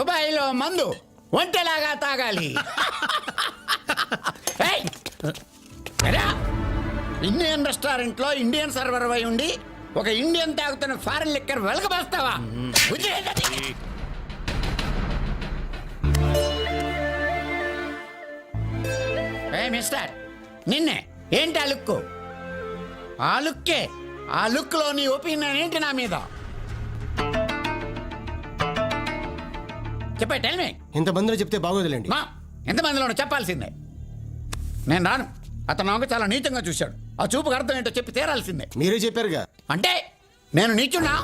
దుబాయ్లో మందు ఒంటెలాగా తాగాలి! ఇండియన్ రెస్టారెంట్లో ఇండియన్ సర్వర్ అయి ఉండి ఒక ఇండియన్ తాగుతున్న ఫారెన్ లిక్కర్ వెలకబస్తావా? ఏ మిస్టర్ నిన్నే ఏంటి ఆ లుక్ ఆ లుక్కే ఆ లుక్లో నీ ఒపీనియన్ ఏంటి నా మీద? చెప్పే టెల్ మీ ఇంతమందిలో చెప్తే బాగోదులేండి. మా ఎంతమందిలోనూ చెప్పాల్సిందే. నేను రాను. అతను నాకు చాలా నీచంగా చూశాడు. ఆ చూపుకు అర్థం ఏంటో చెప్పి తీరాల్సిందే. మీరే చెప్పారుగా. అంటే నేను నీచున్నా?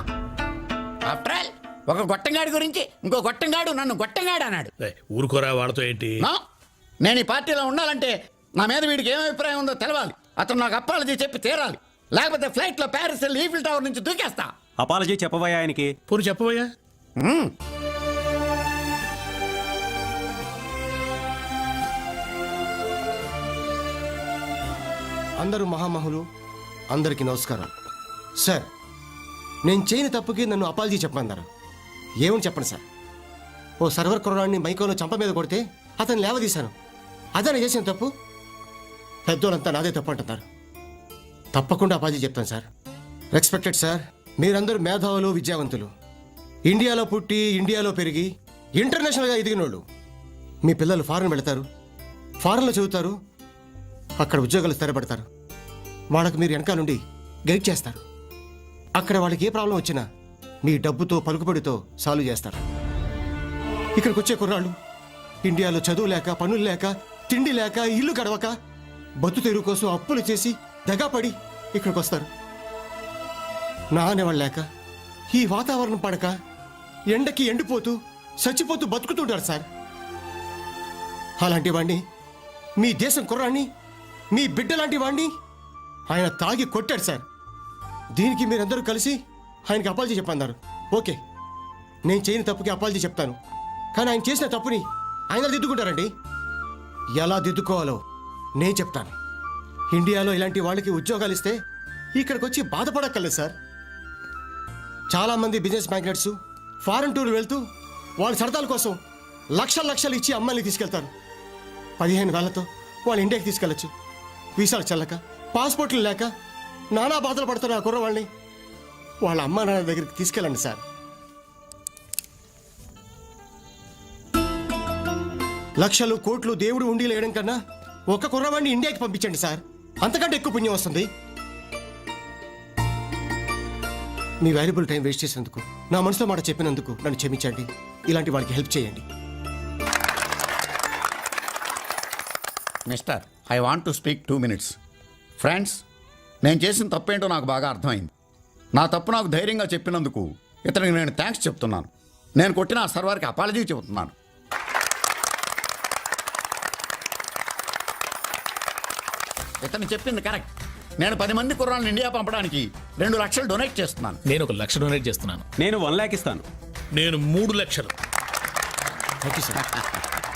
ఆఫ్టర్ ఆల్ ఒక గొట్టంగాడి గురించి ఇంకో గొట్టంగాడు నన్ను గొట్టంగాడు అన్నాడు. ఏయ్, ఊరుకోరా వాళ్ళతో ఏంటి? నా నేను ఈ పార్టీలో ఉండాలంటే నా మీద వీడికి ఏం అభిప్రాయం ఉందో తెలవాలి. అతను నాకు అప్పాలజీ చెప్పి తీరాలి. లేకపోతే ఫ్లైట్లో ప్యారిస్ వెళ్ళి ఈఫిల్ టవర్ నుంచి దూకేస్తా. అపాలజీ చెప్పబోయా ఆయనకి? పోను చెప్పబోయా? మ్మ్. అందరూ మహామహులు అందరికీ నమస్కారం సార్ నేను చేయని తప్పుకి నన్ను అపాలజీ చెప్పమన్నారు. ఏమని చెప్పండి సార్? ఓ సర్వర్ కుర్రాడిని మైకోలో చంప మీద కొడితే అతను లేవదీశాను. అదే చేసిన తప్పు? పెద్దోళ్ళంతా నాదే తప్పు అంటున్నారు. తప్పకుండా అపాలజీ చెప్తాను సార్. రెస్పెక్టెడ్ సార్ మీరందరూ మేధావులు విద్యావంతులు. ఇండియాలో పుట్టి ఇండియాలో పెరిగి ఇంటర్నేషనల్గా ఎదిగినోళ్ళు. మీ పిల్లలు ఫారెన్ వెళతారు ఫారెన్లో చదువుతారు అక్కడ ఉద్యోగాలు స్థిరపడతారు. వాళ్ళకు మీరు వెనకాల నుండి గైడ్ చేస్తారు. అక్కడ వాళ్ళకి ఏ ప్రాబ్లం వచ్చినా మీ డబ్బుతో పలుకుబడితో సాల్వ్ చేస్తారు. ఇక్కడికి వచ్చే కుర్రాళ్ళు ఇండియాలో చదువు లేక పనులు లేక తిండి లేక ఇల్లు గడవక బతు తెరువు కోసం అప్పులు చేసి దగాపడి ఇక్కడికి వస్తారు. నా అనేవాళ్ళు లేక ఈ వాతావరణం పడక ఎండకి ఎండిపోతూ చచ్చిపోతూ బతుకుతుంటారు సార్. అలాంటి వాడిని మీ దేశం కుర్రాన్ని మీ బిడ్డ లాంటి వాణ్ణి? ఆయన తాగి కొట్టాడు సార్. దీనికి మీరందరూ కలిసి ఆయనకి అపాలజీ చెప్పన్నారు. ఓకే నేను చేయని తప్పుకి అపాలజీ చెప్తాను. కానీ ఆయన చేసిన తప్పుని ఆయన దిద్దుకుంటారండి. ఎలా దిద్దుకోవాలో నేను చెప్తాను. ఇండియాలో ఇలాంటి వాళ్ళకి ఉద్యోగాలు ఇస్తే ఇక్కడికి వచ్చి బాధపడక్కర్లేదు సార్. చాలామంది బిజినెస్ మ్యాగ్నెట్స్ ఫారెన్ టూర్ వెళ్తూ వాళ్ళ సరదాల కోసం లక్షల లక్షలు ఇచ్చి అమ్మాయిని తీసుకెళ్తారు. పదిహేను వేలతో వాళ్ళు ఇండియాకి తీసుకెళ్ళచ్చు. వీసాలు చల్లక పాస్పోర్ట్లు లేక నానా బాధలు పడుతున్న ఆ కుర్రవాళ్ళని వాళ్ళ అమ్మా నాన్న దగ్గరికి తీసుకెళ్ళండి సార్. లక్షలు కోట్లు దేవుడు ఉండి లేయడం కన్నా ఒక కుర్రవాడిని ఇండియాకి పంపించండి సార్. అంతకంటే ఎక్కువ పుణ్యం వస్తుంది. మీ వాల్యుబుల్ టైం వేస్ట్ చేసినందుకు నా మనసులో మాట చెప్పినందుకు నన్ను క్షమించండి. ఇలాంటి వాళ్ళకి హెల్ప్ చేయండి. Mister I want to speak two minutes friends నేను చేసిన తప్పేంటో నాకు బాగా అర్థమైంది. నా తప్పు నాకు ధైర్యంగా చెప్పినందుకు ఇతనికి నేను థ్యాంక్స్ చెప్తున్నాను. నేను కొట్టిన ఆ సర్వర్కి అపాలజీ చెబుతున్నాను. ఇతను చెప్పింది కరెక్ట్ నేను పది మంది కుర్రాలను ఇండియా పంపడానికి రెండు లక్షలు డొనేట్ చేస్తున్నాను. నేను ఒక లక్ష డొనేట్ చేస్తున్నాను. నేను వన్ ల్యాక్ ఇస్తాను. నేను మూడు లక్షలు.